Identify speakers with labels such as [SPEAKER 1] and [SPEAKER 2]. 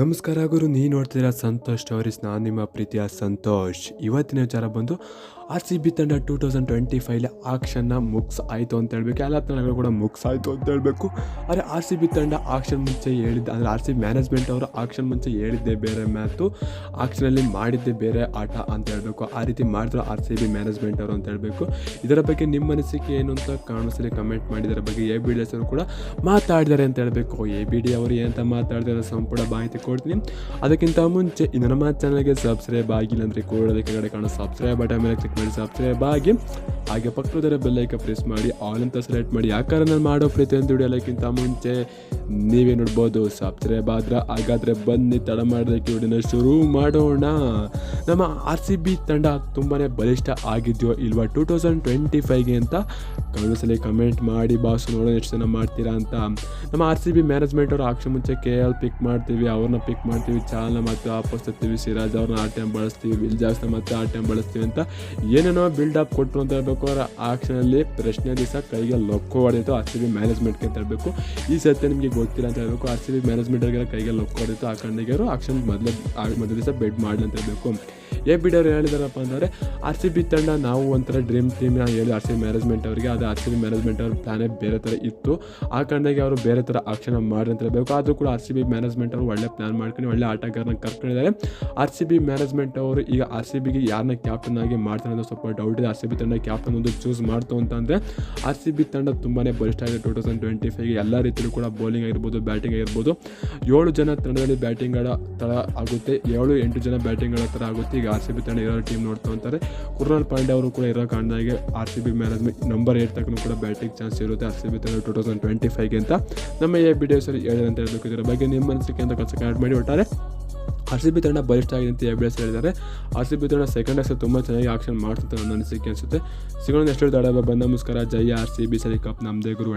[SPEAKER 1] ನಮಸ್ಕಾರ ಗುರು ನೀ ನೋಡ್ತಿದ್ದೀರಾ ಸಂತೋಷ್ ಸ್ಟೋರೀಸ್ ನಾನು ನಿಮ್ಮ ಪ್ರೀತಿಯ ಸಂತೋಷ್. ಇವತ್ತಿನ ವಿಚಾರ ಬಂದು ಆರ್ ಸಿ ಬಿ ತಂಡ ಟೂ ತೌಸಂಡ್ ಟ್ವೆಂಟಿ ಫೈವ್ಲಿ ಆಕ್ಷನ್ನ ಮುಗ್ಸ್ ಆಯಿತು ಅಂತ ಹೇಳಬೇಕು. ಎಲ್ಲ ತಂಡಗಳು ಕೂಡ ಮುಗ್ಸ್ ಆಯಿತು ಅಂತ ಹೇಳಬೇಕು. ಆದರೆ ಆರ್ ಸಿ ಬಿ ತಂಡ ಆಕ್ಷನ್ ಮುಂಚೆ ಹೇಳಿದ್ದೆ, ಅಂದರೆ ಆರ್ ಸಿ ಮ್ಯಾನೇಜ್ಮೆಂಟ್ ಅವರು ಆಕ್ಷನ್ ಮುಂಚೆ ಹೇಳಿದ್ದೆ ಬೇರೆ ಮ್ಯಾತು. ಆಕ್ಷನಲ್ಲಿ ಮಾಡಿದ್ದೆ ಬೇರೆ ಆಟ ಅಂತ ಹೇಳಬೇಕು. ಆ ರೀತಿ ಮಾಡಿದ್ರು ಆರ್ ಸಿ ಬಿ ಮ್ಯಾನೇಜ್ಮೆಂಟ್ ಅವರು ಅಂತ ಹೇಳಬೇಕು. ಇದರ ಬಗ್ಗೆ ನಿಮ್ಮ ಅನಿಸಿಕೆ ಏನು ಅಂತ ಕಾಣಿಸಲಿ ಕಮೆಂಟ್ ಮಾಡಿ. ಇದರ ಬಗ್ಗೆ ಎ ಬಿ ಡಿ ಎಸ್ ಅವರು ಕೂಡ ಮಾತಾಡಿದ್ದಾರೆ ಅಂತ ಹೇಳಬೇಕು. ಎ ಬಿ ಡಿ ಅವರು ಏನಂತ ಮಾತಾಡಿದಾರೆ ಸಂಪೂರ್ಣ ಮಾಹಿತಿ ಕೊಡ್ತೀನಿ. ಅದಕ್ಕಿಂತ ಮುಂಚೆ ಇನ್ನು ನಮ್ಮ ಚಾನಲ್ಗೆ ಸಬ್ಸ್ಕ್ರೈಬ್ ಆಗಿಲ್ಲ ಅಂದರೆ ಕೂಡೋದಕ್ಕೆ ಕಡೆ ಕಾಣೋ ಸಬ್ಸ್ಕ್ರೈಬ್ ಬಟನ್ ಮೇಲೆ ಕ್ಲಿಕ್ ಮಾಡಿ ಸಬ್ಸ್ಕ್ರೈಬ್ ಆಗಿ. ಹಾಗೆ ಪಕ್ಕದರ ಬೆಲ್ಲೈಕ ಪ್ರೆಸ್ ಮಾಡಿ ಆಲ್ ಅಂತ ಸೆಲೆಕ್ಟ್ ಮಾಡಿ ಯಾಕಂದ್ರೆ ನಾನು ಮಾಡೋ ಪ್ರತಿಯೊಂದು ವಿಡಿಯೋಲಕ್ಕಿಂತ ಮುಂಚೆ ನೀವೇ ನೋಡ್ಬೋದು ಸಬ್ಸ್ಕ್ರೈಬ್ ಆದ್ರೆ ಹಾಗಾದರೆ ಬನ್ನಿ, ತಡ ಮಾಡೋದಕ್ಕೆ ವಿಡಿಯೋನ ಶುರು ಮಾಡೋಣ. ನಮ್ಮ ಆರ್ ಸಿ ಬಿ ತಂಡ ತುಂಬಾ ಬಲಿಷ್ಠ ಆಗಿದೆಯೋ ಇಲ್ವಾ ಟೂ ತೌಸಂಡ್ ಟ್ವೆಂಟಿ ಫೈವ್ಗೆ ಅಂತ ಕಳಿಸಲಿ ಕಮೆಂಟ್ ಮಾಡಿ, ಬಾಸು, ನೋಡೋಣ ಎಷ್ಟು ಜನ ಮಾಡ್ತೀರಾ ಅಂತ. ನಮ್ಮ ಆರ್ ಸಿ ಬಿ ಮ್ಯಾನೇಜ್ಮೆಂಟ್ ಅವರು ಆಕ್ಷನ್ ಮುಂಚೆ ಕೆ ಎಲ್ ಪಿಕ್ ಮಾಡ್ತೀವಿ, ಅವ್ರನ್ನ ಪಿಕ್ ಮಾಡ್ತೀವಿ ಚಾಲನ ಮತ್ತು ವಾಪಸ್ ತರ್ತೀವಿ, ಸಿರಾಜ್ ಅವ್ರನ್ನ ಆ ಟೈಮ್ ಬಳಸ್ತೀವಿ ವಿಲ್ಜಾಸ್ನ ಮತ್ತೆ ಆ ಟೈಮ್ ಬಳಸ್ತೀವಿ ಅಂತ ಏನೇನೋ ಬಿಲ್ಡ್ ಅಪ್ ಕೊಟ್ಟರು ಅಂತ ಹೇಳ್ಬೇಕು ಆಕ್ಷನ್ ಆಕ್ಷನಲ್ಲಿ ಪ್ರಶ್ನೆ ದಿವಸ ಕೈಗೆ ಲೊಕ್ಕೋ ಹೊಡೆಯಿತು ಆರ್ ಸಿ ಬಿ ಮ್ಯಾನೇಜ್ಮೆಂಟ್ಗೆ ಅಂತ ಹೇಳಬೇಕು ಈ ಸತ್ಯ ನಿಮಗೆ ಗೊತ್ತಿಲ್ಲ ಅಂತ ಹೇಳಬೇಕು. ಆರ್ ಸಿ ಬಿ ಮ್ಯಾನೇಜ್ಮೆಂಟ್ಗೆಲ್ಲ ಕೈಗೆ ಲೊಕ್ಕೋ ಹೊಡೆಯಿತು ಆ ಕಣ್ಣಿಗೆ ಆಕ್ಷನ್ ಮೊದಲೇ ಮೊದಲ ದಿವಸ ಬೆಡ್ ಮಾಡಲಿ ಅಂತ ಹೇಳಬೇಕು. ಎ ಬಿ ಡಿ ಅವ್ರು ಹೇಳಿದಾರಪ್ಪ ಅಂದರೆ ಆರ್ ಸಿ ಬಿ ತಂಡ ನಾವು ಒಂಥರ ಡ್ರೀಮ್ ಟೀಮ್ ಹೇಳಿ ಆರ್ ಸಿ ಮ್ಯಾನೇಜ್ಮೆಂಟ್ ಅವರಿಗೆ. ಅದು ಆರ್ ಸಿ ಬಿ ಮ್ಯಾನೇಜ್ಮೆಂಟ್ ಅವ್ರ ಪ್ಲಾನೇ ಬೇರೆ ಥರ ಇತ್ತು. ಆ ಕಾರಣಕ್ಕೆ ಅವರು ಬೇರೆ ಥರ ಆಕ್ಷನ್ ಮಾಡಿ ಅಂತ ಹೇಳಬೇಕು. ಆದರೂ ಕೂಡ ಆರ್ ಸಿ ಬಿ ಮ್ಯಾನೇಜ್ಮೆಂಟ್ ಅವರು ಒಳ್ಳೆ ಪ್ಲಾನ್ ಮಾಡ್ಕೊಂಡು ಒಳ್ಳೆ ಆಟಗಾರನ ಕರ್ಕೊಂಡಿದ್ದಾರೆ. ಆರ್ ಸಿ ಬಿ ಮ್ಯಾನೇಜ್ಮೆಂಟ್ ಅವರು ಈಗ ಆರ್ ಸಿ ಬಿಗೆ ಯಾರನ್ನ ಕ್ಯಾಪ್ಟನ್ ಆಗಿ ಮಾಡ್ತಾರೆ ಅಂತ ಸ್ವಲ್ಪ ಡೌಟ್ ಇದೆ. ಆರ್ ಸಿ ಬಿ ತಂಡ ಕ್ಯಾಪ್ಟನ್ ಒಂದು ಚೂಸ್ ಮಾಡ್ತು ಅಂತಂದರೆ ಆರ್ ಸಿ ಬಿ ತಂಡ ತುಂಬಾ ಬಲಿಷ್ಠ ಆಗಿದೆ ಟೂ ತೌಸಂಡ್ ಟ್ವೆಂಟಿ ಫೈವ್ಗೆ ಎಲ್ಲ ರೀತಿಯಲ್ಲೂ ಕೂಡ ಬೌಲಿಂಗ್ ಆಗಿರ್ಬೋದು ಬ್ಯಾಟಿಂಗ್ ಆಗಿರ್ಬೋದು. ಏಳು ಜನ ತಂಡದಲ್ಲಿ ಬ್ಯಾಟಿಂಗ್ಗಳ ಥರ ಆಗುತ್ತೆ. ಏಳು, ಎಂಟು ಜನ ಬ್ಯಾಟಿಂಗ್ಗಳ ಥರ ಆಗುತ್ತೆ. ಈಗ ಆರ್ ಸಿ ಬಿ ತಂಡ ಇರೋ ಟೀಮ್ ನೋಡ್ತಾ ಅಂತಾರೆ. ಕುರುನಾಲ್ ಪಾಂಡೆ ಅವರು ಕೂಡ ಇರೋ ಕಾರಣದಾಗೆ R C B management number eight ತಕ್ಕೂ ಕೂಡ ಬ್ಯಾಟಿಂಗ್ ಚಾನ್ಸ್ ಇರುತ್ತೆ ಆರ್ ಸಿ ಬಿ ತಂಡ ಟೂ ತೌಸಂಡ್ ಟ್ವೆಂಟಿ ಫೈವ್ಗೆ ಅಂತ. ನಮ್ಮ ಈ ವಿಡಿಯೋಸಲ್ಲಿ ಹೇಳಿದಂತ ಹೇಳಬೇಕು. ಇದರ ಬಗ್ಗೆ ನಿಮ್ಮ ಅನಿಸಿಕೆ ಅಂತ ಕೆಲಸ ಕನೆಕ್ಟ್ ಮಾಡಿ. ಒಟ್ಟಾರೆ ಆರ್ ಸಿ ಬಿ ತಂಡ ಬಲಿಷ್ಠ ಆಗಿದೆ ಅಂತ ಎ ಬಿ ಎಸ್ ಹೇಳಿದ್ದಾರೆ. ಆರ್ ಸಿ ಬಿ ತಂಡ ಸೆಕೆಂಡ್ ಹೆಸರು ತುಂಬ ಚೆನ್ನಾಗಿ ಆಕ್ಷನ್ ಮಾಡ್ತಾರೆ ನನ್ನ ಅನಿಸಿಕೆ ಅನಿಸುತ್ತೆ. ಸಿಗೋಣ ಎಷ್ಟು ದಾಡ ಬಂದ ನಮಸ್ಕಾರ ಜೈ ಆರ್ ಸಿ ಬಿ. ಸರಿ ಕಪ್. ನಮ್ಮದೇ ಗುರು